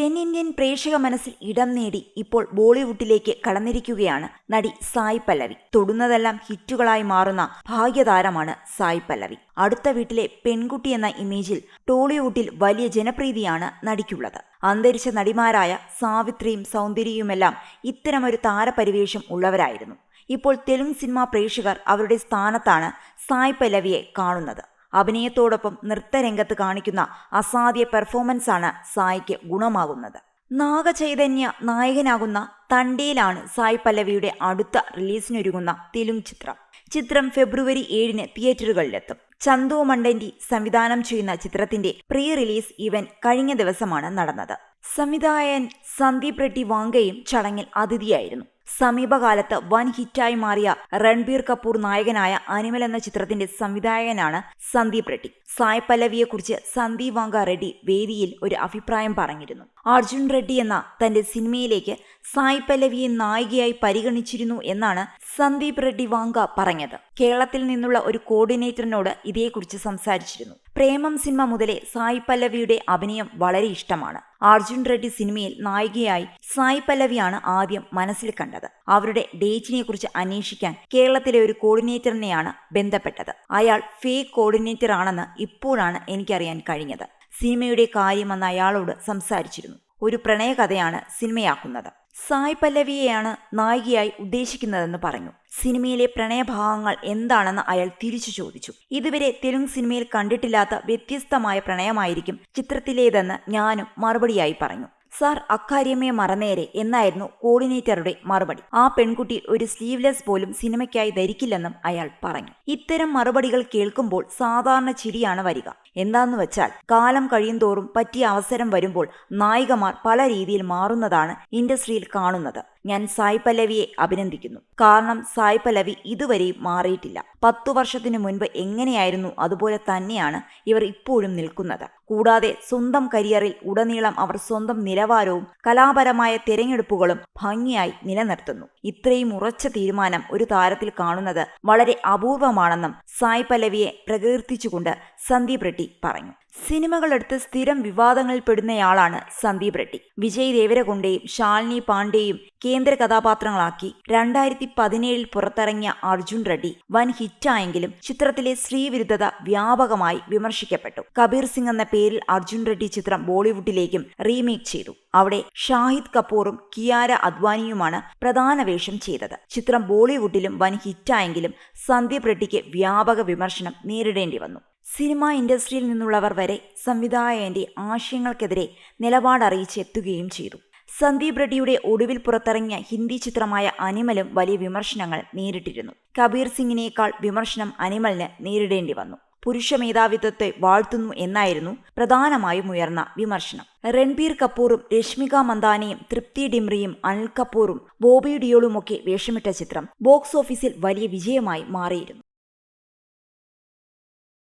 തെന്നിന്ത്യൻ പ്രേക്ഷക മനസ്സിൽ ഇടം നേടി ഇപ്പോൾ ബോളിവുഡിലേക്ക് കടന്നിരിക്കുകയാണ് നടി സായ് പല്ലവി. തൊടുന്നതെല്ലാം ഹിറ്റുകളായി മാറുന്ന ഭാഗ്യതാരമാണ് സായ് പല്ലവി. അടുത്ത വീട്ടിലെ പെൺകുട്ടി എന്ന ഇമേജിൽ ടോളിവുഡിൽ വലിയ ജനപ്രീതിയാണ് നടിക്കുള്ളത്. അന്തരിച്ച നടിമാരായ സാവിത്രിയും സൗന്ദര്യയുമെല്ലാം ഇത്തരമൊരു താരപരിവേഷം ഉള്ളവരായിരുന്നു. ഇപ്പോൾ തെലുങ്ക് സിനിമാ പ്രേക്ഷകർ അവരുടെ സ്ഥാനത്താണ് സായ് പല്ലവിയെ കാണുന്നത്. അഭിനയത്തോടൊപ്പം നൃത്തരംഗത്ത് കാണിക്കുന്ന അസാധ്യ പെർഫോമൻസാണ് സായിക്ക് ഗുണമാകുന്നത്. നാഗചൈതന്യ നായകനാകുന്ന തണ്ടിയിലാണ് സായി പല്ലവിയുടെ അടുത്ത റിലീസിനൊരുങ്ങുന്ന തെലുങ്ക് ചിത്രം. ചിത്രം ഫെബ്രുവരി ഏഴിന് തിയേറ്ററുകളിലെത്തും. ചന്തു മണ്ടന്റി സംവിധാനം ചെയ്യുന്ന ചിത്രത്തിന്റെ പ്രീ റിലീസ് ഇവന്റ് കഴിഞ്ഞ ദിവസമാണ് നടന്നത്. സംവിധായകൻ സന്ദീപ് റെഡ്ഡി വാങ്കയും ചടങ്ങിൽ അതിഥിയായിരുന്നു. സമീപകാലത്ത് വൻ ഹിറ്റായി മാറിയ രൺബീർ കപൂർ നായകനായ അനിമൽ എന്ന ചിത്രത്തിന്റെ സംവിധായകനാണ് സന്ദീപ് റെഡ്ഡി. സായ് പല്ലവിയെക്കുറിച്ച് സന്ദീപ് വാങ്ക റെഡ്ഡി വേദിയിൽ ഒരു അഭിപ്രായം പറഞ്ഞിരുന്നു. അർജുൻ റെഡ്ഡി എന്ന തന്റെ സിനിമയിലേക്ക് സായ് പല്ലവിയെ നായികയായി പരിഗണിച്ചിരുന്നു എന്നാണ് സന്ദീപ് റെഡ്ഡി വാങ്ക പറഞ്ഞത്. കേരളത്തിൽ നിന്നുള്ള ഒരു കോർഡിനേറ്ററിനോട് ഇതേക്കുറിച്ച് സംസാരിച്ചിരുന്നു. പ്രേമം സിനിമ മുതലേ സായ് പല്ലവിയുടെ അഭിനയം വളരെ ഇഷ്ടമാണ്. അർജുൻ റെഡ്ഡി സിനിമയിൽ നായികയായി സായ് പല്ലവിയാണ് ആദ്യം മനസ്സിൽ കണ്ടത്. അവരുടെ ഡേറ്റിനെ കുറിച്ച് അന്വേഷിക്കാൻ കേരളത്തിലെ ഒരു കോർഡിനേറ്ററിനെയാണ് ബന്ധപ്പെട്ടത്. അയാൾ ഫേക്ക് കോർഡിനേറ്റർ ആണെന്ന് ഇപ്പോഴാണ് എനിക്കറിയാൻ കഴിഞ്ഞത്. സിനിമയുടെ കാര്യമെന്ന് അയാളോട് സംസാരിച്ചിരുന്നു. ഒരു പ്രണയകഥയാണ് സിനിമയാക്കുന്നത്. സായ് പല്ലവിയെയാണ് നായികയായി ഉദ്ദേശിക്കുന്നതെന്ന് പറഞ്ഞു. സിനിമയിലെ പ്രണയഭാഗങ്ങൾ എന്താണെന്ന് അയാൾ തിരിച്ചു ചോദിച്ചു. ഇതുവരെ തെലുങ്ക് സിനിമയിൽ കണ്ടിട്ടില്ലാത്ത വ്യത്യസ്തമായ പ്രണയമായിരിക്കും ചിത്രത്തിലേതെന്ന് ഞാനും മറുപടിയായി പറഞ്ഞു. സാർ അക്കാര്യമേ മറന്നേരെ എന്നായിരുന്നു കോർഡിനേറ്ററുടെ മറുപടി. ആ പെൺകുട്ടി ഒരു സ്ലീവ്ലെസ് പോലും സിനിമയ്ക്കായി ധരിക്കില്ലെന്നും അയാൾ പറഞ്ഞു. ഇത്തരം മറുപടികൾ കേൾക്കുമ്പോൾ സാധാരണ ചിരിയാണ് വരിക. എന്താന്ന് വെച്ചാൽ കാലം കഴിയുന്തോറും പറ്റിയ അവസരം വരുമ്പോൾ നായികമാർ പല രീതിയിൽ മാറുന്നതാണ് ഇൻഡസ്ട്രിയിൽ കാണുന്നത്. ഞാൻ സായ് പല്ലവിയെ അഭിനന്ദിക്കുന്നു. കാരണം സായ് പല്ലവി ഇതുവരെയും മാറിയിട്ടില്ല. പത്തു വർഷത്തിനു മുൻപ് എങ്ങനെയായിരുന്നു അതുപോലെ തന്നെയാണ് ഇവർ ഇപ്പോഴും നിൽക്കുന്നത്. കൂടാതെ സ്വന്തം കരിയറിൽ ഉടനീളം അവർ സ്വന്തം നിലവാരവും കലാപരമായ തിരഞ്ഞെടുപ്പുകളും ഭംഗിയായി നിലനിർത്തുന്നു. ഇത്രയും ഉറച്ച തീരുമാനം ഒരു താരത്തിൽ കാണുന്നത് വളരെ അപൂർവമാണെന്നും സായ് പല്ലവിയെ പ്രകീർത്തിച്ചുകൊണ്ട് സന്ദീപ് റെഡ്ഡി പറഞ്ഞു. സിനിമകളെടുത്ത് സ്ഥിരം വിവാദങ്ങളിൽ പെടുന്നയാളാണ് സന്ദീപ് റെഡ്ഡി. വിജയ് ദേവരകൊണ്ടയും ശാലിനി പാണ്ഡെയും കേന്ദ്ര കഥാപാത്രങ്ങളാക്കി രണ്ടായിരത്തി പതിനേഴിൽ പുറത്തിറങ്ങിയ അർജുൻ റെഡ്ഡി വൻ ഹിറ്റായെങ്കിലും ചിത്രത്തിലെ സ്ത്രീവിരുദ്ധത വ്യാപകമായി വിമർശിക്കപ്പെട്ടു. കബീർ സിംഗ് എന്ന പേരിൽ അർജുൻ റെഡ്ഡി ചിത്രം ബോളിവുഡിലേക്കും റീമേക്ക് ചെയ്തു. അവിടെ ഷാഹിദ് കപൂറും കിയാര അദ്വാനിയുമാണ് പ്രധാന വേഷം ചെയ്തത്. ചിത്രം ബോളിവുഡിലും വൻ ഹിറ്റായെങ്കിലും സന്ദീപ് റെഡ്ഡിക്ക് വ്യാപക വിമർശനം നേരിടേണ്ടി വന്നു സിനിമാ ഇൻഡസ്ട്രിയിൽ നിന്നുള്ളവർ വരെ സംവിധായകന്റെ ആശയങ്ങൾക്കെതിരെ നിലപാടറിയിച്ചെത്തുകയും ചെയ്തു. സന്ദീപ് റെഡ്ഡിയുടെ ഒടുവിൽ പുറത്തിറങ്ങിയ ഹിന്ദി ചിത്രമായ അനിമലും വലിയ വിമർശനങ്ങൾ നേരിട്ടിരുന്നു. കബീർ സിംഗിനേക്കാൾ വിമർശനം അനിമലിന് നേരിടേണ്ടി വന്നു. പുരുഷ മേധാവിത്വത്തെ വാഴ്ത്തുന്നു എന്നായിരുന്നു പ്രധാനമായും ഉയർന്ന വിമർശനം. രൺബീർ കപൂറും രശ്മിക മന്ദാനയും തൃപ്തി ഡിംറിയും അനിൽ കപൂറും ബോബി ഡിയോളുമൊക്കെ വേഷമിട്ട ചിത്രം ബോക്സ് ഓഫീസിൽ വലിയ വിജയമായി മാറിയിരുന്നു.